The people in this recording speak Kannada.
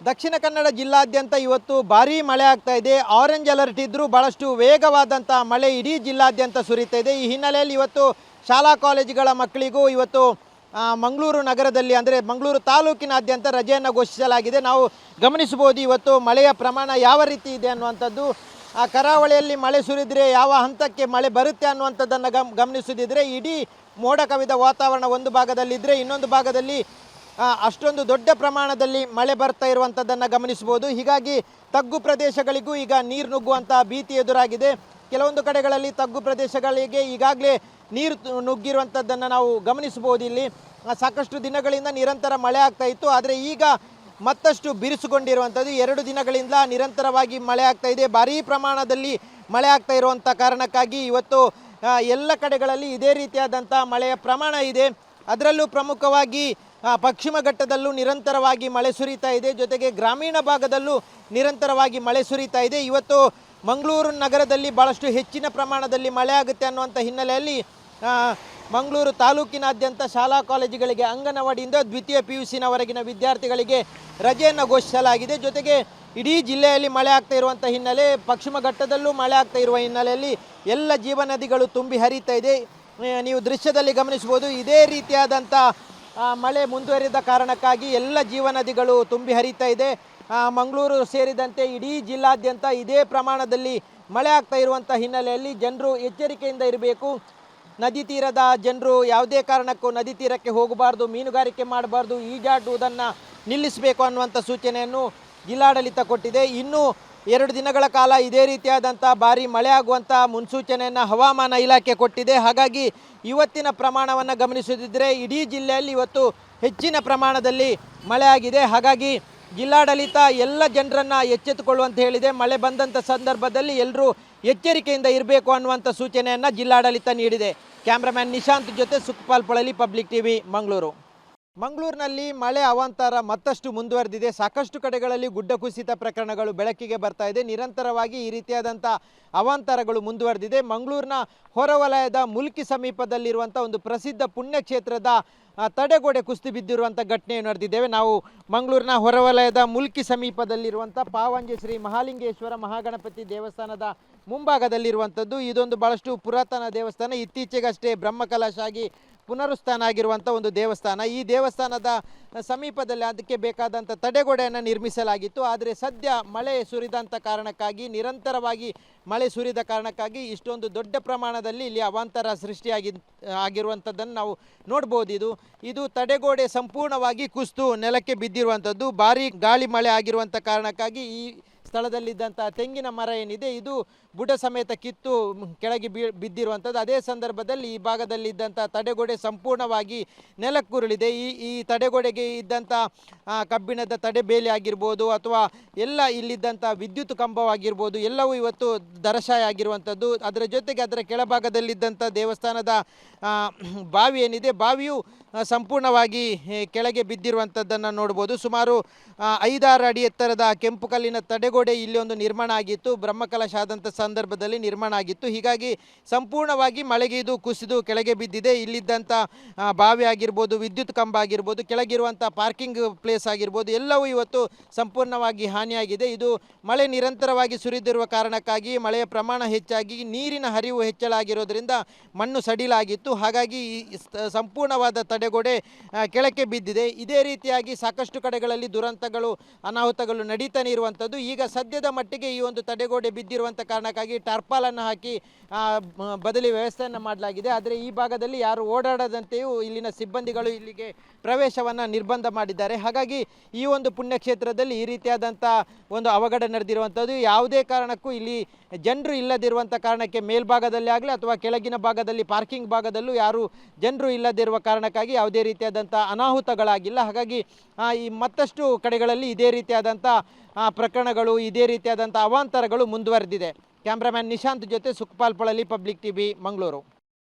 ದಕ್ಷಿಣ ಕನ್ನಡ ಜಿಲ್ಲಾದ್ಯಂತ ಇವತ್ತು ಭಾರೀ ಮಳೆ ಆಗ್ತಾ ಇದೆ. ಆರೆಂಜ್ ಅಲರ್ಟ್ ಇದ್ದರೂ ಬಹಳಷ್ಟು ವೇಗವಾದಂಥ ಮಳೆ ಇಡೀ ಜಿಲ್ಲಾದ್ಯಂತ ಸುರಿತಾ ಇದೆ. ಈ ಹಿನ್ನೆಲೆಯಲ್ಲಿ ಇವತ್ತು ಶಾಲಾ ಕಾಲೇಜುಗಳ ಮಕ್ಕಳಿಗೂ ಇವತ್ತು ಮಂಗಳೂರು ನಗರದಲ್ಲಿ ಅಂದರೆ ಮಂಗಳೂರು ತಾಲೂಕಿನಾದ್ಯಂತ ರಜೆಯನ್ನು ಘೋಷಿಸಲಾಗಿದೆ. ನಾವು ಗಮನಿಸಬಹುದು ಇವತ್ತು ಮಳೆಯ ಪ್ರಮಾಣ ಯಾವ ರೀತಿ ಇದೆ ಅನ್ನುವಂಥದ್ದು. ಆ, ಕರಾವಳಿಯಲ್ಲಿ ಮಳೆ ಸುರಿದರೆ ಯಾವ ಹಂತಕ್ಕೆ ಮಳೆ ಬರುತ್ತೆ ಅನ್ನುವಂಥದ್ದನ್ನು ಗಮ್, ಗಮನಿಸದಿದ್ರೆ ಇಡೀ ಮೋಡ ಕವಿದ ವಾತಾವರಣ ಒಂದು ಭಾಗದಲ್ಲಿದ್ದರೆ ಇನ್ನೊಂದು ಭಾಗದಲ್ಲಿ ಅಷ್ಟೊಂದು ದೊಡ್ಡ ಪ್ರಮಾಣದಲ್ಲಿ ಮಳೆ ಬರ್ತಾ ಇರುವಂಥದ್ದನ್ನು ಗಮನಿಸಬಹುದು. ಹೀಗಾಗಿ ತಗ್ಗು ಪ್ರದೇಶಗಳಿಗೂ ಈಗ ನೀರು ನುಗ್ಗುವಂಥ ಭೀತಿ ಎದುರಾಗಿದೆ. ಕೆಲವೊಂದು ಕಡೆಗಳಲ್ಲಿ ತಗ್ಗು ಪ್ರದೇಶಗಳಿಗೆ ಈಗಾಗಲೇ ನೀರು ನುಗ್ಗಿರುವಂಥದ್ದನ್ನು ನಾವು ಗಮನಿಸಬಹುದು ಇಲ್ಲಿ. ಸಾಕಷ್ಟು ದಿನಗಳಿಂದ ನಿರಂತರ ಮಳೆ ಆಗ್ತಾ ಇತ್ತು. ಆದರೆ ಈಗ ಮತ್ತಷ್ಟು ಬಿರುಸುಗೊಂಡಿರುವಂಥದ್ದು ಎರಡು ದಿನಗಳಿಂದ ನಿರಂತರವಾಗಿ ಮಳೆ ಆಗ್ತಾ ಇದೆ. ಭಾರೀ ಪ್ರಮಾಣದಲ್ಲಿ ಮಳೆ ಆಗ್ತಾ ಇರುವಂಥ ಕಾರಣಕ್ಕಾಗಿ ಇವತ್ತು ಎಲ್ಲ ಕಡೆಗಳಲ್ಲಿ ಇದೇ ರೀತಿಯಾದಂಥ ಮಳೆಯ ಪ್ರಮಾಣ ಇದೆ. ಅದರಲ್ಲೂ ಪ್ರಮುಖವಾಗಿ ಪಶ್ಚಿಮ ಘಟ್ಟದಲ್ಲೂ ನಿರಂತರವಾಗಿ ಮಳೆ ಸುರಿತಾ ಇದೆ. ಜೊತೆಗೆ ಗ್ರಾಮೀಣ ಭಾಗದಲ್ಲೂ ನಿರಂತರವಾಗಿ ಮಳೆ ಸುರಿತಾ ಇದೆ. ಇವತ್ತು ಮಂಗಳೂರು ನಗರದಲ್ಲಿ ಭಾಳಷ್ಟು ಹೆಚ್ಚಿನ ಪ್ರಮಾಣದಲ್ಲಿ ಮಳೆ ಆಗುತ್ತೆ ಅನ್ನುವಂಥ ಹಿನ್ನೆಲೆಯಲ್ಲಿ ಮಂಗಳೂರು ತಾಲೂಕಿನಾದ್ಯಂತ ಶಾಲಾ ಕಾಲೇಜುಗಳಿಗೆ, ಅಂಗನವಾಡಿಯಿಂದ ದ್ವಿತೀಯ ಪಿ ಯು ಸಿನವರೆಗಿನ ವಿದ್ಯಾರ್ಥಿಗಳಿಗೆ ರಜೆಯನ್ನು ಘೋಷಿಸಲಾಗಿದೆ. ಜೊತೆಗೆ ಇಡೀ ಜಿಲ್ಲೆಯಲ್ಲಿ ಮಳೆ ಆಗ್ತಾ ಇರುವಂಥ ಹಿನ್ನೆಲೆ, ಪಶ್ಚಿಮ ಘಟ್ಟದಲ್ಲೂ ಮಳೆ ಆಗ್ತಾ ಇರುವ ಹಿನ್ನೆಲೆಯಲ್ಲಿ ಎಲ್ಲ ಜೀವನದಿಗಳು ತುಂಬಿ ಹರಿತಾ ಇದೆ. ನೀವು ದೃಶ್ಯದಲ್ಲಿ ಗಮನಿಸ್ಬೋದು ಇದೇ ರೀತಿಯಾದಂಥ ಮಳೆ ಮುಂದುವರಿದ ಕಾರಣಕ್ಕಾಗಿ ಎಲ್ಲ ಜೀವನದಿಗಳು ತುಂಬಿ ಹರಿತಾ ಇದೆ. ಮಂಗಳೂರು ಸೇರಿದಂತೆ ಇಡೀ ಜಿಲ್ಲಾದ್ಯಂತ ಇದೇ ಪ್ರಮಾಣದಲ್ಲಿ ಮಳೆ ಆಗ್ತಾ ಇರುವಂಥ ಹಿನ್ನೆಲೆಯಲ್ಲಿ ಜನರು ಎಚ್ಚರಿಕೆಯಿಂದ ಇರಬೇಕು. ನದಿ ತೀರದ ಜನರು ಯಾವುದೇ ಕಾರಣಕ್ಕೂ ನದಿ ತೀರಕ್ಕೆ ಹೋಗಬಾರ್ದು, ಮೀನುಗಾರಿಕೆ ಮಾಡಬಾರ್ದು, ಈಜಾಡುವುದನ್ನು ನಿಲ್ಲಿಸಬೇಕು ಅನ್ನುವಂಥ ಸೂಚನೆಯನ್ನು ಜಿಲ್ಲಾಡಳಿತ ಕೊಟ್ಟಿದೆ. ಇನ್ನು ಎರಡು ದಿನಗಳ ಕಾಲ ಇದೇ ರೀತಿಯಾದಂಥ ಭಾರಿ ಮಳೆ ಆಗುವಂಥ ಮುನ್ಸೂಚನೆಯನ್ನು ಹವಾಮಾನ ಇಲಾಖೆ ಕೊಟ್ಟಿದೆ. ಹಾಗಾಗಿ ಇವತ್ತಿನ ಪ್ರಮಾಣವನ್ನು ಗಮನಿಸುತ್ತಿದ್ದರೆ ಇಡೀ ಜಿಲ್ಲೆಯಲ್ಲಿ ಇವತ್ತು ಹೆಚ್ಚಿನ ಪ್ರಮಾಣದಲ್ಲಿ ಮಳೆ ಆಗಿದೆ. ಹಾಗಾಗಿ ಜಿಲ್ಲಾಡಳಿತ ಎಲ್ಲ ಜನರನ್ನು ಎಚ್ಚೆತ್ತುಕೊಳ್ಳುವಂತ ಹೇಳಿದೆ. ಮಳೆ ಬಂದಂಥ ಸಂದರ್ಭದಲ್ಲಿ ಎಲ್ಲರೂ ಎಚ್ಚರಿಕೆಯಿಂದ ಇರಬೇಕು ಅನ್ನುವಂಥ ಸೂಚನೆಯನ್ನು ಜಿಲ್ಲಾಡಳಿತ ನೀಡಿದೆ. ಕ್ಯಾಮ್ರಾಮ್ಯಾನ್ ನಿಶಾಂತ್ ಜೊತೆ ಸುಖಪಾಲ್ ಪೊಳಲಿ, ಪಬ್ಲಿಕ್ ಟಿವಿ, ಮಂಗಳೂರು. ಮಂಗಳೂರಿನಲ್ಲಿ ಮಳೆ ಅವಾಂತರ ಮತ್ತಷ್ಟು ಮುಂದುವರೆದಿದೆ. ಸಾಕಷ್ಟು ಕಡೆಗಳಲ್ಲಿ ಗುಡ್ಡ ಕುಸಿತ ಪ್ರಕರಣಗಳು ಬೆಳಕಿಗೆ ಬರ್ತಾ ಇದೆ. ನಿರಂತರವಾಗಿ ಈ ರೀತಿಯಾದಂಥ ಅವಾಂತರಗಳು ಮುಂದುವರೆದಿದೆ. ಮಂಗಳೂರಿನ ಹೊರವಲಯದ ಮುಲ್ಕಿ ಸಮೀಪದಲ್ಲಿರುವಂಥ ಒಂದು ಪ್ರಸಿದ್ಧ ಪುಣ್ಯಕ್ಷೇತ್ರದ ತಡೆಗೋಡೆ ಕುಸಿದು ಬಿದ್ದಿರುವಂಥ ಘಟನೆಯನ್ನು ನಡೆದಿದ್ದೇವೆ. ನಾವು ಮಂಗಳೂರಿನ ಹೊರವಲಯದ ಮುಲ್ಕಿ ಸಮೀಪದಲ್ಲಿರುವಂಥ ಪಾವಂಜಿ ಶ್ರೀ ಮಹಾಲಿಂಗೇಶ್ವರ ಮಹಾಗಣಪತಿ ದೇವಸ್ಥಾನದ ಮುಂಭಾಗದಲ್ಲಿರುವಂಥದ್ದು. ಇದೊಂದು ಭಾಳಷ್ಟು ಪುರಾತನ ದೇವಸ್ಥಾನ. ಇತ್ತೀಚೆಗಷ್ಟೇ ಬ್ರಹ್ಮಕಲಶ ಆಗಿ ಪುನರುತ್ಥಾನ ಆಗಿರುವಂಥ ಒಂದು ದೇವಸ್ಥಾನ. ಈ ದೇವಸ್ಥಾನದ ಸಮೀಪದಲ್ಲಿ ಅದಕ್ಕೆ ಬೇಕಾದಂಥ ತಡೆಗೋಡೆಯನ್ನು ನಿರ್ಮಿಸಲಾಗಿತ್ತು. ಆದರೆ ಸದ್ಯ ಮಳೆ ಸುರಿದಂಥ ಕಾರಣಕ್ಕಾಗಿ, ನಿರಂತರವಾಗಿ ಮಳೆ ಸುರಿದ ಕಾರಣಕ್ಕಾಗಿ ಇಷ್ಟೊಂದು ದೊಡ್ಡ ಪ್ರಮಾಣದಲ್ಲಿ ಇಲ್ಲಿ ಅವಾಂತರ ಸೃಷ್ಟಿಯಾಗಿ ಆಗಿರುವಂಥದ್ದನ್ನು ನಾವು ನೋಡ್ಬೋದು ಇದು. ಇದು ತಡೆಗೋಡೆ ಸಂಪೂರ್ಣವಾಗಿ ಕುಸ್ತು ನೆಲಕ್ಕೆ ಬಿದ್ದಿರುವಂಥದ್ದು ಭಾರಿ ಗಾಳಿ ಮಳೆ ಆಗಿರುವಂಥ ಕಾರಣಕ್ಕಾಗಿ ಈ ಸ್ಥಳದಲ್ಲಿದ್ದಂಥ ತೆಂಗಿನ ಮರ ಏನಿದೆ, ಇದು ಬುಡ ಸಮೇತ ಕಿತ್ತು ಕೆಳಗೆ ಬಿ ಅದೇ ಸಂದರ್ಭದಲ್ಲಿ ಈ ಭಾಗದಲ್ಲಿದ್ದಂಥ ತಡೆಗೋಡೆ ಸಂಪೂರ್ಣವಾಗಿ ನೆಲಕ್ಕುರುಳಿದೆ. ಈ ಈ ತಡೆಗೋಡೆಗೆ ಇದ್ದಂಥ ಕಬ್ಬಿಣದ ತಡೆ ತಡೆಬೇಲಿ ಆಗಿರ್ಬೋದು ಅಥವಾ ಎಲ್ಲ ಇಲ್ಲಿದ್ದಂಥ ವಿದ್ಯುತ್ ಕಂಬವಾಗಿರ್ಬೋದು, ಎಲ್ಲವೂ ಇವತ್ತು ದರಶಾಯ ಆಗಿರುವಂಥದ್ದು. ಅದರ ಜೊತೆಗೆ ಅದರ ಕೆಳಭಾಗದಲ್ಲಿದ್ದಂಥ ದೇವಸ್ಥಾನದ ಬಾವಿ ಏನಿದೆ, ಬಾವಿಯು ಸಂಪೂರ್ಣವಾಗಿ ಕೆಳಗೆ ಬಿದ್ದಿರುವಂಥದ್ದನ್ನು ನೋಡ್ಬೋದು. ಸುಮಾರು ಐದಾರು ಅಡಿ ಎತ್ತರದ ಕೆಂಪು ಕಲ್ಲಿನ ತಡೆಗೋಡೆ ಇಲ್ಲಿ ಒಂದು ನಿರ್ಮಾಣ ಆಗಿತ್ತು. ಬ್ರಹ್ಮಕಲಶ ಆದಂಥ ಸಂದರ್ಭದಲ್ಲಿ ನಿರ್ಮಾಣ ಆಗಿತ್ತು. ಹೀಗಾಗಿ ಸಂಪೂರ್ಣವಾಗಿ ಮಳೆಗೆ ಇದು ಕುಸಿದು ಕೆಳಗೆ ಬಿದ್ದಿದೆ. ಇಲ್ಲಿದ್ದಂಥ ಬಾವಿ ಆಗಿರ್ಬೋದು, ವಿದ್ಯುತ್ ಕಂಬ ಆಗಿರ್ಬೋದು, ಕೆಳಗಿರುವಂಥ ಪಾರ್ಕಿಂಗ್ ಪ್ಲೇಸ್ ಆಗಿರ್ಬೋದು, ಎಲ್ಲವೂ ಇವತ್ತು ಸಂಪೂರ್ಣವಾಗಿ ಹಾನಿಯಾಗಿದೆ. ಇದು ಮಳೆ ನಿರಂತರವಾಗಿ ಸುರಿದಿರುವ ಕಾರಣಕ್ಕಾಗಿ, ಮಳೆಯ ಪ್ರಮಾಣ ಹೆಚ್ಚಾಗಿ, ನೀರಿನ ಹರಿವು ಹೆಚ್ಚಳ ಆಗಿರೋದ್ರಿಂದ ಮಣ್ಣು ಸಡಿಲಾಗಿತ್ತು. ಹಾಗಾಗಿ ಈ ಸಂಪೂರ್ಣವಾದ ತಡೆಗೋಡೆ ಕೆಳಕ್ಕೆ ಬಿದ್ದಿದೆ. ಇದೇ ರೀತಿಯಾಗಿ ಸಾಕಷ್ಟು ಕಡೆಗಳಲ್ಲಿ ದುರಂತಗಳು, ಅನಾಹುತಗಳು ನಡೀತಾನೆ ಇರುವಂಥದ್ದು. ಈಗ ಸದ್ಯದ ಮಟ್ಟಿಗೆ ಈ ಒಂದು ತಡೆಗೋಡೆ ಬಿದ್ದಿರುವಂಥ ಕಾರಣಕ್ಕಾಗಿ ಟಾರ್ಪಾಲನ್ನು ಹಾಕಿ ಬದಲಿ ವ್ಯವಸ್ಥೆಯನ್ನು ಮಾಡಲಾಗಿದೆ. ಆದರೆ ಈ ಭಾಗದಲ್ಲಿ ಯಾರು ಓಡಾಡದಂತೆಯೂ ಇಲ್ಲಿನ ಸಿಬ್ಬಂದಿಗಳು ಇಲ್ಲಿಗೆ ಪ್ರವೇಶವನ್ನು ನಿರ್ಬಂಧ ಮಾಡಿದ್ದಾರೆ. ಹಾಗಾಗಿ ಈ ಒಂದು ಪುಣ್ಯಕ್ಷೇತ್ರದಲ್ಲಿ ಈ ರೀತಿಯಾದಂಥ ಒಂದು ಅವಘಡ ನಡೆದಿರುವಂಥದ್ದು. ಯಾವುದೇ ಕಾರಣಕ್ಕೂ ಇಲ್ಲಿ ಜನರು ಇಲ್ಲದಿರುವಂಥ ಕಾರಣಕ್ಕೆ ಮೇಲ್ಭಾಗದಲ್ಲಿ ಆಗಲಿ ಅಥವಾ ಕೆಳಗಿನ ಭಾಗದಲ್ಲಿ, ಪಾರ್ಕಿಂಗ್ ಭಾಗದಲ್ಲೂ ಯಾರು ಜನರು ಇಲ್ಲದಿರುವ ಕಾರಣಕ್ಕಾಗಿ ಯಾವುದೇ ರೀತಿಯಾದಂಥ ಅನಾಹುತಗಳಾಗಿಲ್ಲ. ಹಾಗಾಗಿ ಈ ಮತ್ತಷ್ಟು ಕಡೆಗಳಲ್ಲಿ ಇದೇ ರೀತಿಯಾದಂಥ ಪ್ರಕರಣಗಳು ಇದೇ ರೀತಿಯಾದಂಥ ಅವಾಂತರಗಳು ಮುಂದುವರೆದಿದೆ. ಕ್ಯಾಮ್ರಾಮ್ಯಾನ್ ನಿಶಾಂತ್ ಜೊತೆ ಸುಖಪಾಲ್ ಪೊಳಲಿ ಪಬ್ಲಿಕ್ ಟಿವಿ ಮಂಗಳೂರು.